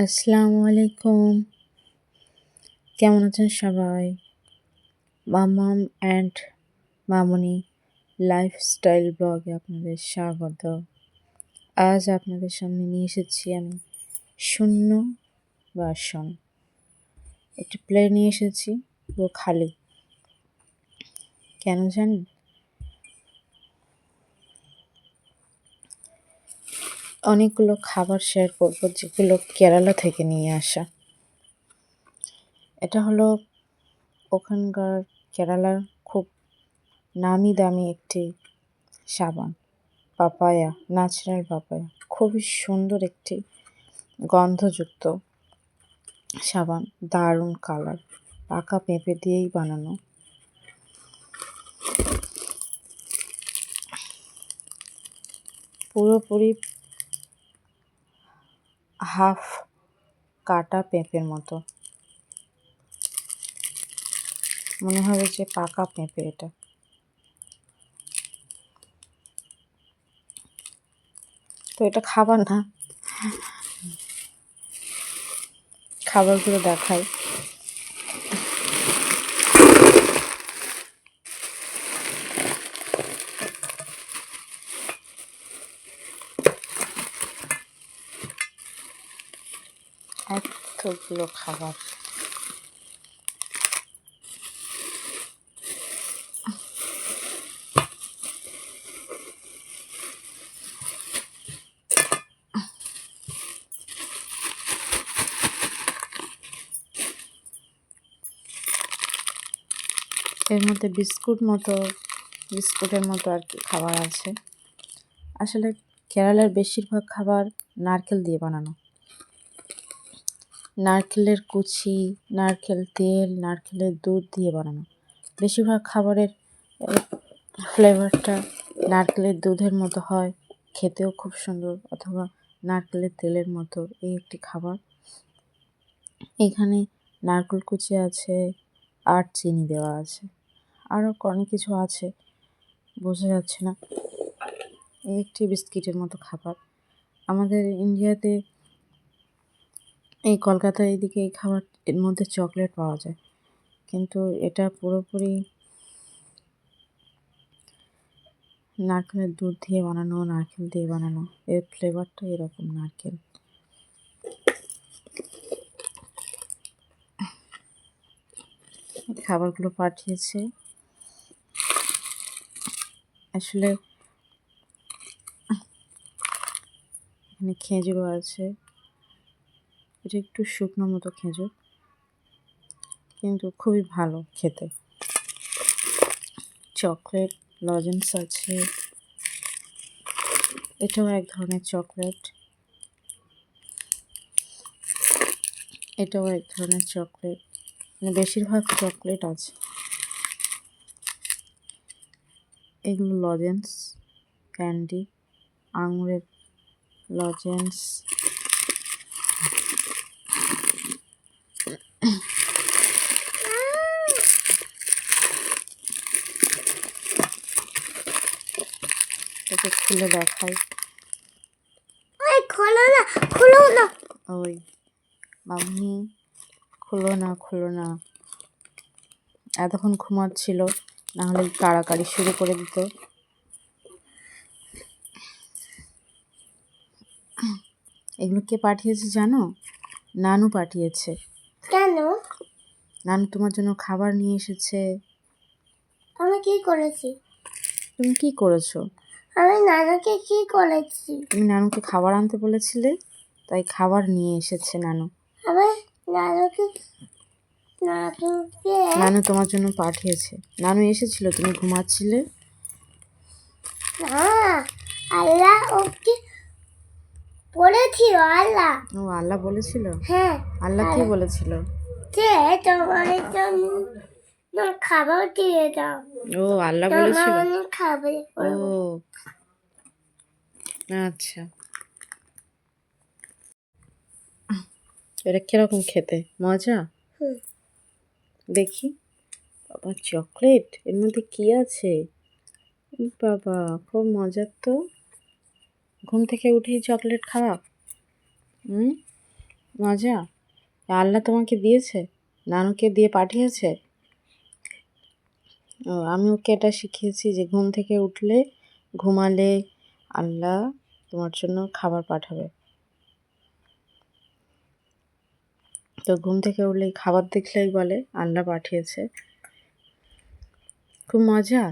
আসসালামু আলাইকুম। কেমন আছেন সবাই? মামাম অ্যান্ড মামনি লাইফস্টাইল ব্লগে আপনাদের স্বাগত। আজ আপনাদের সামনে নিয়ে এসেছি আমি শূন্য বাসন একটি প্লেট নিয়ে এসেছি, পুরো খালি। কেন জানেন? অনেকগুলো খাবার শেয়ার করব, যেগুলো কেরালা থেকে নিয়ে আসা। এটা হলো ওখানকার কেরালার খুব নামি দামি একটি সাবান, পাপায়া, ন্যাচারাল পাপায়া। খুবই সুন্দর একটি গন্ধযুক্ত সাবান, দারুণ কালার, পাকা পেঁপে দিয়েই বানানো। পুরোপুরি হাফ কাটা পেঁপের মতো। মনে হবে যে পাকা পেঁপে এটা। তো এটা খাবার না। খাবারগুলো দেখাই। এতগুলো খাবার। এর মধ্যে বিস্কুট মতো, বিস্কুটের মতো আর কি খাবার আছে। আসলে কেরালার বেশিরভাগ খাবার নারকেল দিয়ে বানানো। নারকেলের কুচি, নারকেল তেল, নারকেলের দুধ দিয়ে বানানো। বেশিরভাগ খাবারের ফ্লেভারটা নারকেলের দুধের মতো হয়, খেতেও খুব সুন্দর, অথবা নারকেলের তেলের মতো এই একটি খাবার। এখানে নারকেল কুচি আছে, আর চিনি দেওয়া আছে। আরও অনেক কিছু আছে, বোঝা যাচ্ছে না। এই একটি বিস্কিটের মতো খাবার। আমাদের ইন্ডিয়াতে এই কলকাতার এদিকে এই খাবার এর মধ্যে চকলেট পাওয়া যায়। কিন্তু এটা পুরোপুরি নারকেলের দুধ দিয়ে বানানো, নারকেল দিয়ে বানানো, এর ফ্লেভারটা এরকম নারকেল। খাবারগুলো পাঠিয়েছে। আসলে এখানে খেজুরও আছে। এটা একটু শুকনো মতো খেজুর, কিন্তু খুবই ভালো খেতে। চকলেট, লজেন্স আছে। এটাও এক ধরনের চকলেট। এটাও এক ধরনের চকলেট। মানে বেশিরভাগ চকলেট আছে। এগুলো লজেন্স, ক্যান্ডি, আঙুরের লজেন্স। এটাকে খুলে দেখাই। খোলো না খোলো না। ওই মাম্মি খুলো না খুলো না। এতক্ষণ ঘুমাচ্ছিল না হলে কাড়াকাড়ি শুরু করে দিত। এগুলো কে পাঠিয়েছে জানো? নানু পাঠিয়েছে। কেন? নানু তোমার জন্য খাবার নিয়ে এসেছে। আমি কি করেছি? তুমি কি করেছ? আমি নানাকে কি করেছি? তুমি নানুকে খাবার আনতে বলেছিলে তাই খাবার নিয়ে এসেছে নানু। আমি নানাকে নানুকে নানু তোমার জন্য পাঠিয়েছে। নানু এসেছিল তুমি ঘুমাচ্ছিলে? না আল্লাহ ওকে বলেছিল আল্লাহ। ও আল্লাহ বলেছিল? হ্যাঁ। আল্লাহ কি বলেছিল? যে তোমার জন্য খাবার দিয়ে দাও। ও আল্লাহ বলেছিল? খাবে ও আচ্ছা। এটা কীরকম খেতে? মজা? দেখি। বাবা চকলেট? এর মধ্যে কি আছে? বাবা খুব মজার তো। ঘুম থেকে উঠেই চকলেট খাওয়া হুম? মজা। আল্লাহ তোমাকে দিয়েছে? নানুকে দিয়ে পাঠিয়েছে? ও, আমি ওকে এটা শিখিয়েছি যে ঘুম থেকে উঠলে ঘুমালে আল্লাহ তোমার জন্য খাবার পাঠাবে। তো ঘুম থেকে উঠলেই খাবার দেখলেই বলে আল্লাহ পাঠিয়েছে। খুব মজা।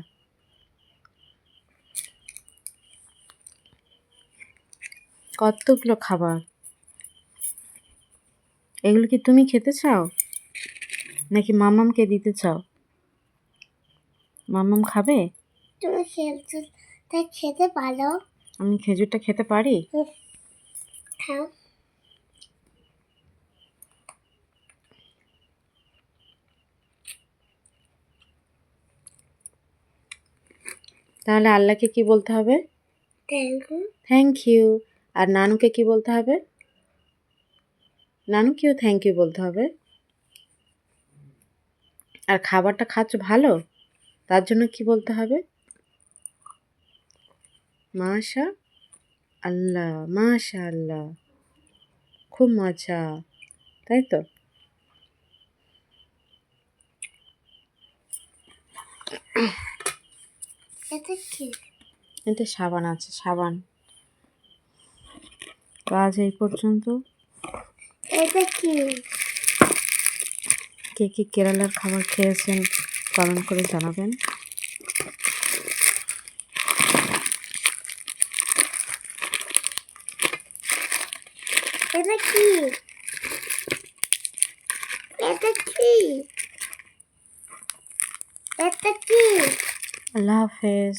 কতগুলো খাবার? এগুলো কি তুমি খেতে চাও? নাকি মামামকে দিতে চাও? মামাম খাবে? তুমি তাই খেতে পারো। আমি খেজুরটা খেতে পারি? খাও। তাহলে আল্লাহকে কি বলতে হবে? থ্যাংক ইউ থ্যাংক ইউ আর নানুকে কি বলতে হবে? নানুকেও থ্যাংক ইউ বলতে হবে। আর খাবারটা খাচ্ছ ভালো? তার জন্য কি বলতে হবে? মাশা আল্লাহ মাশা আল্লাহ। খুব মজা। তাই তো? এটা সাবান আছে সাবান। তো আজ এই পর্যন্ত। এটা কি? কে কে কেরালার খাবার খেয়েছেন কমেন্ট করে জানাবেন। এটা কি? এটা কি? এটা কি? আল্লাহ হাফেজ।